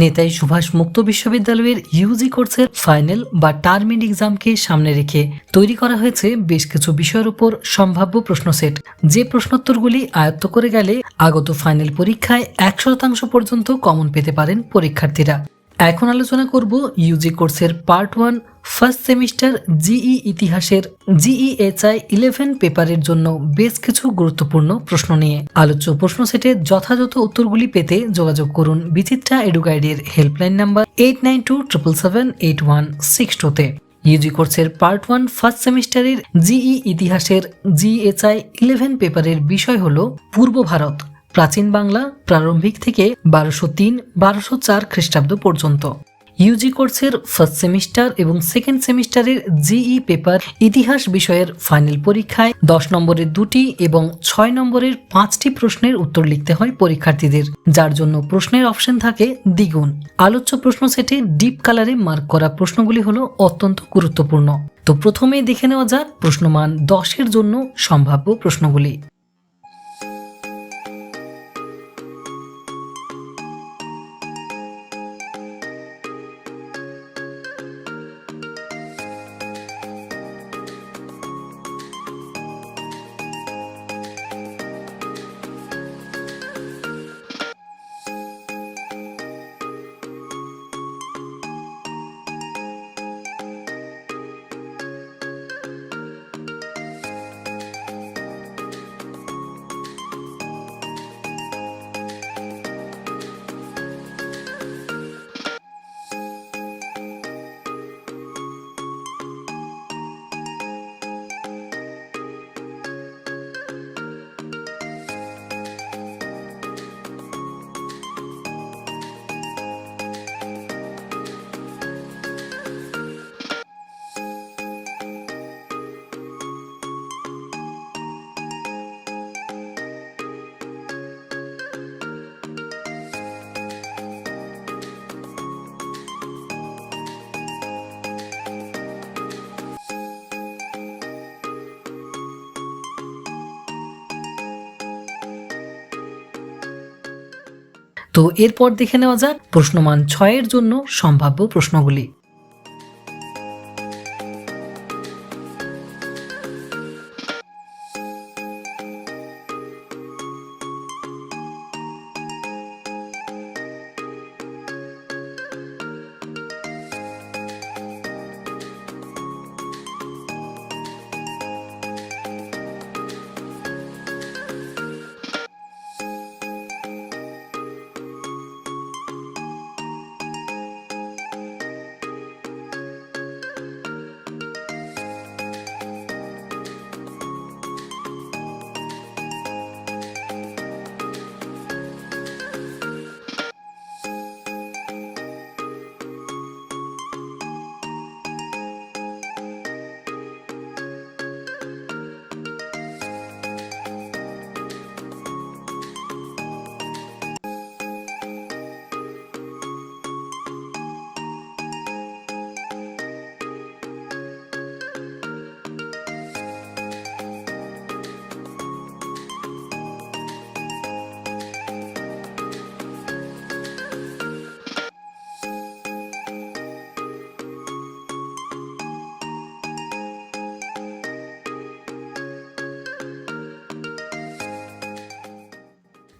নেতাই সুভাষ মুক্ত বিশ্ববিদ্যালয়ের ইউজি কোর্সের ফাইনাল বা টার্মিন এক্সামকে সামনে রেখে তৈরি করা হয়েছে বেশ কিছু বিষয়ের উপর সম্ভাব্য প্রশ্ন সেট। যে প্রশ্নোত্তরগুলি আয়ত্ত করে গেলে আগত ফাইনাল পরীক্ষায় এক শতাংশ পর্যন্ত কমন পেতে পারেন পরীক্ষার্থীরা। এখন আলোচনা করব ইউজি কোর্সের part one first semester GE ইতিহাসের জিইএচআই ইলেভেন পেপারের জন্য বেশ কিছু গুরুত্বপূর্ণ প্রশ্ন নিয়ে। আলোচ্য প্রশ্ন সেটে যথাযথ উত্তরগুলি পেতে যোগাযোগ করুন Bichitra এডুগাইডের helpline number eight nine two triple seven eight one six টুতে ইউজি কোর্সের পার্ট ওয়ান ফার্স্ট সেমিস্টারের জিই ইতিহাসের জিএচআই ইলেভেন পেপারের বিষয় হল পূর্ব ভারত। প্রাচীন বাংলা প্রারম্ভিক থেকে বারোশো তিন, বারোশো চার খ্রিস্টাব্দ পর্যন্ত। ইউজি কোর্সের ফার্স্ট সেমিস্টার এবং সেকেন্ড সেমিস্টারের জিই পেপার ইতিহাস বিষয়ের ফাইনাল পরীক্ষায় দশ নম্বরের দুটি এবং ছয় নম্বরের পাঁচটি প্রশ্নের উত্তর লিখতে হয় পরীক্ষার্থীদের, যার জন্য প্রশ্নের অপশন থাকে দ্বিগুণ। আলোচ্য প্রশ্ন সেটে ডিপ কালারে মার্ক করা প্রশ্নগুলি হলো অত্যন্ত গুরুত্বপূর্ণ। তো প্রথমেই দেখে নেওয়া যাক প্রশ্নমান দশের জন্য সম্ভাব্য প্রশ্নগুলি। তো এরপর দেখে নেওয়া যাক প্রশ্নমান ছয়ের জন্য সম্ভাব্য প্রশ্নগুলি।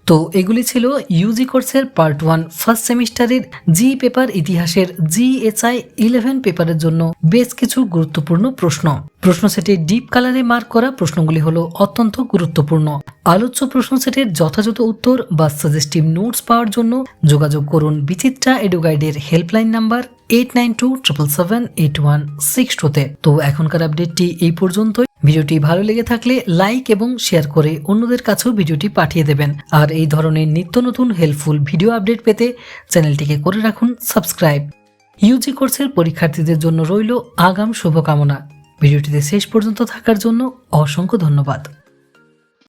তো এগুলি ছিল ইউজি কোর্সের পার্ট ওয়ান ফার্স্ট সেমিস্টারের জি পেপার ইতিহাসের জিএচআই ইলেভেন পেপারের জন্য বেশ কিছু গুরুত্বপূর্ণ প্রশ্ন। প্রশ্ন সেটে ডিপ কালারে মার্ক করা প্রশ্নগুলি হলো অত্যন্ত গুরুত্বপূর্ণ। আলোচ্য প্রশ্ন সেটের যথাযথ উত্তর বা সাজেস্টিভ নোটস পাওয়ার জন্য যোগাযোগ করুন Bichitra এডুগাইডের helpline number eight nine two triple seven eight one six টুতে তো। এখনকার আপডেটটি এই পর্যন্তই। ভিডিওটি ভালো লেগে থাকলে লাইক এবং শেয়ার করে অন্যদের কাছেও ভিডিওটি পাঠিয়ে দেবেন। আর এই ধরনের নিত্য নতুন হেল্পফুল ভিডিও আপডেট পেতে চ্যানেলটিকে করে রাখুন সাবস্ক্রাইব ইউজি কোর্সের পরীক্ষার্থীদের জন্য রইল আগাম শুভকামনা। ভিডিওটিতে শেষ পর্যন্ত থাকার জন্য অসংখ্য ধন্যবাদ।